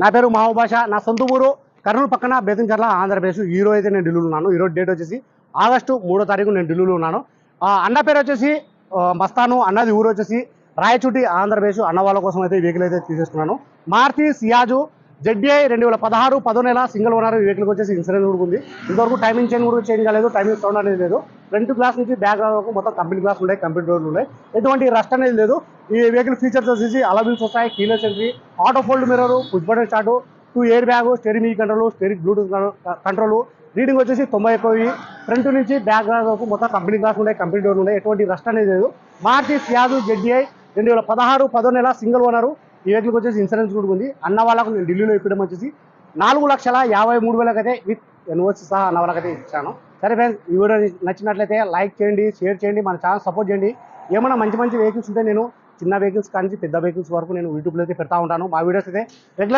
నా పేరు మహబూబ్ నా సొంత ఊరు కర్నూలు పక్కన బేతంచర్ల ఆంధ్రప్రదేశ్. ఈ రోజు అయితే నేను ఢిల్లీలో ఉన్నాను. ఈరోజు డేట్ వచ్చేసి ఆగస్టు మూడో తారీఖు నేను ఢిల్లీలో ఉన్నాను. ఆ, అన్న పేరు వచ్చేసి మస్తాను. అన్నది ఊరు వచ్చేసి రాయచుటి ఆంధ్రప్రదేశ్. అన్న వాళ్ళ కోసం అయితే ఈ వెహికల్ అయితే తీసేసుకున్నాను. మార్తి సియాజు జెడ్డీఐ రెండు వేల పదహారు పదో నెల సింగిల్ ఓనర్ ఈ వెహికల్కి వచ్చేసి ఇన్సూరెన్స్ కూడా ఉంది. ఇంతవరకు టైమింగ్ చేంజ్ కూడా చేంజ్ కాలేదు. టైమింగ్ సౌండ్ అనేది లేదు. ఫ్రంట్ గ్లాస్ నుంచి బ్యాక్ వరకు మొత్తం కంపెనీ గ్లాస్ ఉన్నాయి కంపెనీ డోర్లు ఉన్నాయి. ఎటువంటి రస్ట్ అనేది లేదు. ఈ వెహికల్ ఫీచర్స్ వచ్చేసి అలబిల్స్ వస్తాయి keyless entry auto fold mirror push button start two air bag steering మీ control steering Bluetooth control reading వచ్చేసి తొంభై ఎక్కువ ఫ్రంట్ నుంచి బ్యాక్ గ్లాస్ వరకు మొత్తం కంపెనీ గ్లాస్ ఉన్నాయి కంపెనీ డోర్లు ఉన్నాయి. ఎటువంటి రస్ట్ అనేది లేదు. మార్చి సియాదు జెడ్డీఐ రెండు వేల పదహారు పదో నెల సింగిల్ ఓనరు ఈ వెహికల్కి వచ్చేసి ఇన్సూరెన్స్ కూడా ఉంది. అన్న వాళ్ళకు నేను ఢిల్లీలో ఇప్పడం వచ్చేసి నాలుగు లక్షల యాభై మూడు వేలకైతే విత్ ఎన్ఓసి సహా అన్న వాళ్ళకైతే ఇచ్చాను. సరే ఫ్రెండ్స్ ఈ వీడియో నచ్చినట్లయితే లైక్ చేయండి షేర్ చేయండి మన ఛానల్ సపోర్ట్ చేయండి. ఏమైనా మంచి మంచి వెహికల్స్ ఉంటే నేను చిన్న వెహికల్స్ కానీ పెద్ద వెహికల్స్ వరకు నేను యూట్యూబ్లో అయితే పెడతా ఉంటాను. మా వీడియోస్ అయితే రెగ్యులర్